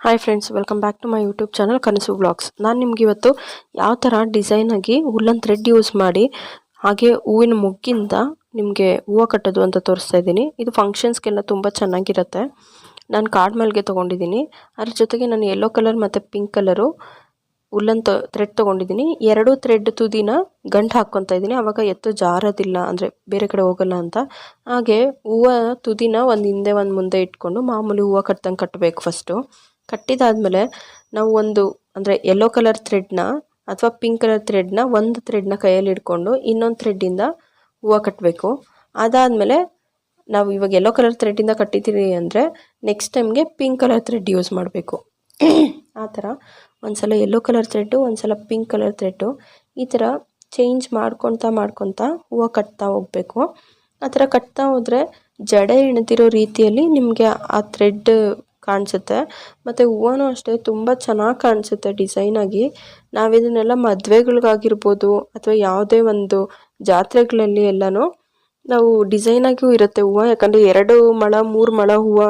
Hi friends welcome back to my YouTube channel Kanasu blogs ನಾನು ನಿಮ್ಗೆ ಇವತ್ತು ಯಾವ ಥರ ಡಿಸೈನಾಗಿ ಉಲ್ಲನ್ ಥ್ರೆಡ್ ಯೂಸ್ ಮಾಡಿ, ಹಾಗೆ ಹೂವಿನ ಮುಗ್ಗಿಂದ ನಿಮಗೆ ಹೂವು ಕಟ್ಟೋದು ಅಂತ ತೋರಿಸ್ತಾ ಇದ್ದೀನಿ. ಇದು ಫಂಕ್ಷನ್ಸ್ಗೆಲ್ಲ ತುಂಬ ಚೆನ್ನಾಗಿರುತ್ತೆ. ನಾನು ಕಾರ್ಡ್ ಮೇಲೆಗೆ ತೊಗೊಂಡಿದ್ದೀನಿ. ಅದ್ರ ಜೊತೆಗೆ ನಾನು ಯೆಲ್ಲೋ ಕಲರ್ ಮತ್ತು ಪಿಂಕ್ ಕಲರು ಉಲ್ಲನ್ ತ ಥ್ರೆಡ್ ತೊಗೊಂಡಿದ್ದೀನಿ. ಎರಡು ಥ್ರೆಡ್ ತುದಿನ ಗಂಟು ಹಾಕ್ಕೊತಾ ಇದ್ದೀನಿ. ಆವಾಗ ಎತ್ತು ಜಾರೋದಿಲ್ಲ, ಅಂದರೆ ಬೇರೆ ಕಡೆ ಹೋಗಲ್ಲ ಅಂತ. ಹಾಗೆ ಹೂವು ತುದಿನ ಒಂದು ಹಿಂದೆ ಒಂದು ಮುಂದೆ ಇಟ್ಕೊಂಡು ಮಾಮೂಲಿ ಹೂವು ಕಟ್ಟಂಗೆ ಕಟ್ಟಬೇಕು ಫಸ್ಟು ಕಟ್ಟಿದಾದಮೇಲೆ ನಾವು ಒಂದು, ಅಂದರೆ ಯೆಲ್ಲೋ ಕಲರ್ ಥ್ರೆಡ್ನ ಅಥವಾ ಪಿಂಕ್ ಕಲರ್ ಥ್ರೆಡ್ನ ಒಂದು ಥ್ರೆಡ್ನ ಕೈಯಲ್ಲಿ ಇಟ್ಕೊಂಡು ಇನ್ನೊಂದು ಥ್ರೆಡ್ಡಿಂದ ಹೂವು ಕಟ್ಟಬೇಕು ಅದಾದಮೇಲೆ ನಾವು ಇವಾಗ ಯೆಲ್ಲೋ ಕಲರ್ ಥ್ರೆಡ್ಡಿಂದ ಕಟ್ಟಿದ್ದೀವಿ ಅಂದರೆ ನೆಕ್ಸ್ಟ್ ಟೈಮ್ಗೆ ಪಿಂಕ್ ಕಲರ್ ಥ್ರೆಡ್ ಯೂಸ್ ಮಾಡಬೇಕು. ಆ ಥರ ಒಂದು ಸಲ ಯೆಲ್ಲೋ ಕಲರ್ ಥ್ರೆಡ್ಡು ಒಂದು ಸಲ ಪಿಂಕ್ ಕಲರ್ ಥ್ರೆಡ್ಡು ಈ ಥರ ಚೇಂಜ್ ಮಾಡ್ಕೊತಾ ಮಾಡ್ಕೊತಾ ಹೂವು ಕಟ್ತಾ ಹೋಗಬೇಕು. ಆ ಥರ ಕಟ್ತಾ ಹೋದರೆ ಜಡೆ ಹೆಣ್ದಿರೋ ರೀತಿಯಲ್ಲಿ ನಿಮಗೆ ಆ ಥ್ರೆಡ್ ಕಾಣಿಸುತ್ತೆ. ಮತ್ತು ಹೂವನೂ ಅಷ್ಟೇ ತುಂಬ ಚೆನ್ನಾಗಿ ಕಾಣಿಸುತ್ತೆ ಡಿಸೈನಾಗಿ ನಾವಿದನ್ನೆಲ್ಲ ಮದುವೆಗಳ್ಗಾಗಿರ್ಬೋದು ಅಥವಾ ಯಾವುದೇ ಒಂದು ಜಾತ್ರೆಗಳಲ್ಲಿ ಎಲ್ಲನೂ ನಾವು ಡಿಸೈನಾಗಿಯೂ ಇರುತ್ತೆ ಹೂವು. ಯಾಕಂದರೆ ಎರಡು ಮಳ, ಮೂರು ಮಳ ಹೂವು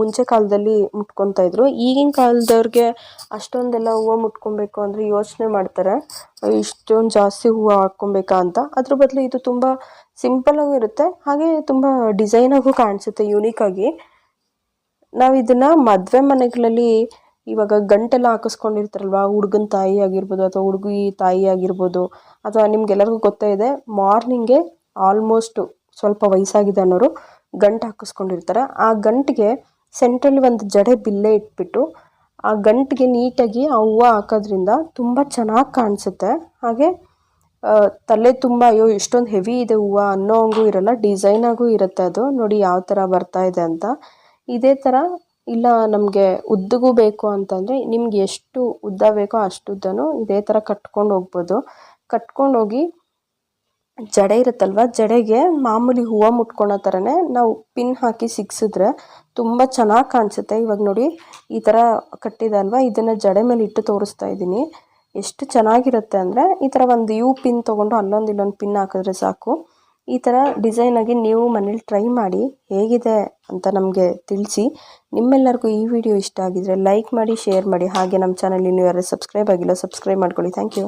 ಮುಂಚೆ ಕಾಲದಲ್ಲಿ ಮುಟ್ಕೊತಾ ಇದ್ರು. ಈಗಿನ ಕಾಲದವ್ರಿಗೆ ಅಷ್ಟೊಂದೆಲ್ಲ ಹೂವು ಮುಟ್ಕೊಬೇಕು ಅಂದರೆ ಯೋಚನೆ ಮಾಡ್ತಾರೆ. ಇಷ್ಟೊಂದು ಜಾಸ್ತಿ ಹೂವು ಹಾಕ್ಕೊಬೇಕಾ ಅಂತ. ಅದ್ರ ಬದಲು ಇದು ತುಂಬ ಸಿಂಪಲ್ಲಾಗೂ ಇರುತ್ತೆ. ಹಾಗೆ ತುಂಬ ಡಿಸೈನಾಗೂ ಕಾಣಿಸುತ್ತೆ ಯೂನಿಕಾಗಿ ನಾವು ಇದನ್ನು ಮದುವೆ ಮನೆಗಳಲ್ಲಿ ಇವಾಗ ಗಂಟೆಲ್ಲ ಹಾಕಿಸ್ಕೊಂಡಿರ್ತಾರಲ್ವ? ಹುಡುಗನ ತಾಯಿ ಆಗಿರ್ಬೋದು ಅಥವಾ ಹುಡುಗಿ ತಾಯಿ ಆಗಿರ್ಬೋದು. ಅಥವಾ ನಿಮ್ಗೆಲ್ಲರಿಗೂ ಗೊತ್ತೇ ಇದೆ, ಮಾರ್ನಿಂಗೇ ಆಲ್ಮೋಸ್ಟ್ ಸ್ವಲ್ಪ ವಯಸ್ಸಾಗಿದೆ ಅನ್ನೋರು ಗಂಟು ಹಾಕಿಸ್ಕೊಂಡಿರ್ತಾರೆ. ಆ ಗಂಟಿಗೆ ಸೆಂಟ್ರಲ್ಲಿ ಒಂದು ಜಡೆ ಬಿಲ್ಲೆ ಇಟ್ಬಿಟ್ಟು ಆ ಗಂಟಿಗೆ ನೀಟಾಗಿ ಆ ಹೂವು ಹಾಕೋದ್ರಿಂದ ತುಂಬ ಚೆನ್ನಾಗಿ ಕಾಣಿಸುತ್ತೆ. ಹಾಗೆ ತಲೆ ತುಂಬ ಅಯ್ಯೋ ಇಷ್ಟೊಂದು ಹೆವಿ ಇದೆ ಹೂವು ಅನ್ನೋ ಹಂಗೂ ಇರಲ್ಲ ಡಿಸೈನಾಗೂ ಇರುತ್ತೆ ಅದು. ನೋಡಿ ಯಾವ ಥರ ಬರ್ತಾ ಇದೆ ಅಂತ. ಇದೇ ಥರ ಇಲ್ಲ ನಮಗೆ ಉದ್ದಗೂ ಬೇಕು ಅಂತಂದರೆ ನಿಮ್ಗೆ ಎಷ್ಟು ಉದ್ದ ಬೇಕೋ ಅಷ್ಟು ಉದ್ದನೂ ಇದೇ ಥರ ಕಟ್ಕೊಂಡು ಹೋಗ್ಬೋದು. ಕಟ್ಕೊಂಡು ಹೋಗಿ ಜಡೆ ಇರುತ್ತಲ್ವ, ಜಡೆಗೆ ಮಾಮೂಲಿ ಹೂವು ಮುಟ್ಕೊಳೋ ಥರನೇ ನಾವು ಪಿನ್ ಹಾಕಿ ಸಿಕ್ಸಿದ್ರೆ ತುಂಬ ಚೆನ್ನಾಗಿ ಕಾಣಿಸುತ್ತೆ. ಇವಾಗ ನೋಡಿ ಈ ಥರ ಕಟ್ಟಿದೆ ಅಲ್ವಾ, ಇದನ್ನು ಜಡೆ ಮೇಲೆ ಇಟ್ಟು ತೋರಿಸ್ತಾ ಇದ್ದೀನಿ. ಎಷ್ಟು ಚೆನ್ನಾಗಿರುತ್ತೆ ಅಂದರೆ ಈ ಥರ ಒಂದು ಯು ಪಿನ್ ತೊಗೊಂಡು ಅಲ್ಲೊಂದು ಇಲ್ಲೊಂದು ಪಿನ್ ಹಾಕಿದ್ರೆ ಸಾಕು. ಈ ಥರ ಡಿಸೈನಾಗಿ ನೀವು ಮನೇಲಿ ಟ್ರೈ ಮಾಡಿ ಹೇಗಿದೆ ಅಂತ ನಮಗೆ ತಿಳಿಸಿ. ನಿಮ್ಮೆಲ್ಲರಿಗೂ ಈ ವಿಡಿಯೋ ಇಷ್ಟ ಆಗಿದರೆ ಲೈಕ್ ಮಾಡಿ ಶೇರ್ ಮಾಡಿ. ಹಾಗೆ ನಮ್ಮ ಚಾನಲ್ ಇನ್ನೂ ಯಾರು ಸಬ್ಸ್ಕ್ರೈಬ್ ಆಗಿಲ್ಲ ಸಬ್ಸ್ಕ್ರೈಬ್ ಮಾಡ್ಕೊಳ್ಳಿ. Thank you